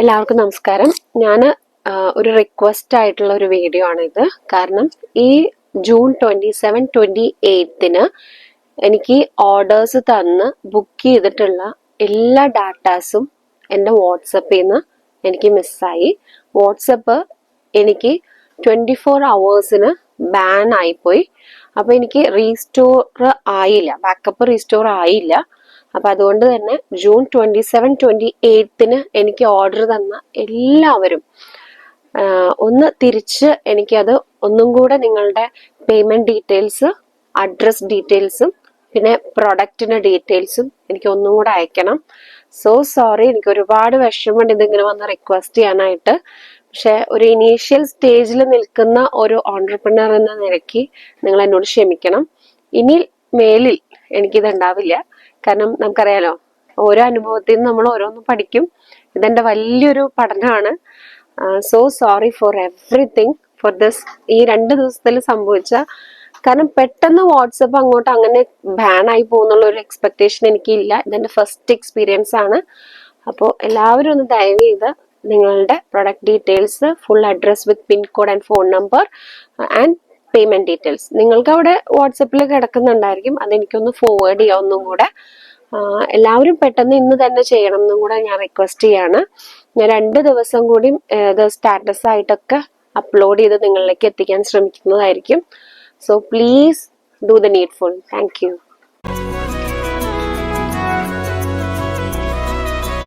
എല്ലാവർക്കും നമസ്കാരം. ഞാൻ ഒരു റിക്വസ്റ്റ് ആയിട്ടുള്ള ഒരു വീഡിയോ ആണ് ഇത് കാരണം ഈ ജൂൺ ട്വന്റി സെവൻ ട്വന്റി എയ്ത്തിന് എനിക്ക് ഓർഡേഴ്സ് തന്ന് ബുക്ക് ചെയ്തിട്ടുള്ള എല്ലാ ഡാറ്റാസും എന്റെ വാട്സപ്പിൽ നിന്ന് എനിക്ക് മിസ്സായി വാട്സപ്പ് എനിക്ക് ട്വന്റി ഫോർ അവേഴ്സിന് ബാൻ ആയിപ്പോയി. അപ്പോൾ എനിക്ക് റീസ്റ്റോർ ആയില്ല. ബാക്കപ്പ് റീസ്റ്റോർ ആയില്ല. അപ്പൊ അതുകൊണ്ട് തന്നെ ജൂൺ ട്വന്റി സെവൻ ട്വന്റി എയ്ത്തിന് എനിക്ക് ഓർഡർ തന്ന എല്ലാവരും ഒന്ന് തിരിച്ച് എനിക്കത് ഒന്നും കൂടെ നിങ്ങളുടെ പേയ്മെന്റ് ഡീറ്റെയിൽസ് അഡ്രസ് ഡീറ്റെയിൽസും പിന്നെ പ്രൊഡക്റ്റിന്റെ ഡീറ്റെയിൽസും എനിക്ക് ഒന്നും കൂടെ അയക്കണം. സോ സോറി എനിക്ക് ഒരുപാട് വിഷമമുണ്ട് ഇതിങ്ങനെ വന്ന് റിക്വസ്റ്റ് ചെയ്യാനായിട്ട്. പക്ഷെ ഒരു ഇനീഷ്യൽ സ്റ്റേജിൽ നിൽക്കുന്ന ഒരു ഓണ്ടർപ്രണർ എന്ന നിലയ്ക്ക് നിങ്ങൾ എന്നോട് ക്ഷമിക്കണം. ഇനി മേലിൽ എനിക്കിത് ഉണ്ടാവില്ല. കാരണം നമുക്കറിയാലോ ഓരോ അനുഭവത്തിൽ നിന്ന് നമ്മൾ ഓരോന്നും പഠിക്കും. ഇതെന്റെ വലിയൊരു പഠനമാണ്. So sorry for everything for this ഈ രണ്ട് ദിവസത്തിൽ സംഭവിച്ച കാരണം പെട്ടെന്ന് വാട്സപ്പ് അങ്ങോട്ട് അങ്ങനെ ബാൻ ആയി പോകുന്നുള്ള ഒരു എക്സ്പെക്ടേഷൻ എനിക്കില്ല. ഇതെന്റെ ഫസ്റ്റ് എക്സ്പീരിയൻസ് ആണ്. അപ്പോൾ എല്ലാവരും ഒന്ന് ദയവ് ചെയ്ത് നിങ്ങളുടെ product details full address with pin code and phone number and payment details നിങ്ങൾക്ക് അവിടെ വാട്സപ്പിൽ കിടക്കുന്നുണ്ടായിരിക്കും അതെനിക്കൊന്ന് ഫോർവേഡ് ചെയ്യാം ഒന്നും കൂടെ. എല്ലാവരും പെട്ടെന്ന് ഇന്ന് തന്നെ ചെയ്യണം എന്നും കൂടെ ഞാൻ റിക്വസ്റ്റ് ചെയ്യാണ്. ഞാൻ രണ്ട് ദിവസം കൂടി ഇത് സ്റ്റാറ്റസ് ആയിട്ടൊക്കെ അപ്ലോഡ് ചെയ്ത് നിങ്ങളിലേക്ക് എത്തിക്കാൻ ശ്രമിക്കുന്നതായിരിക്കും. So please do the needful thank you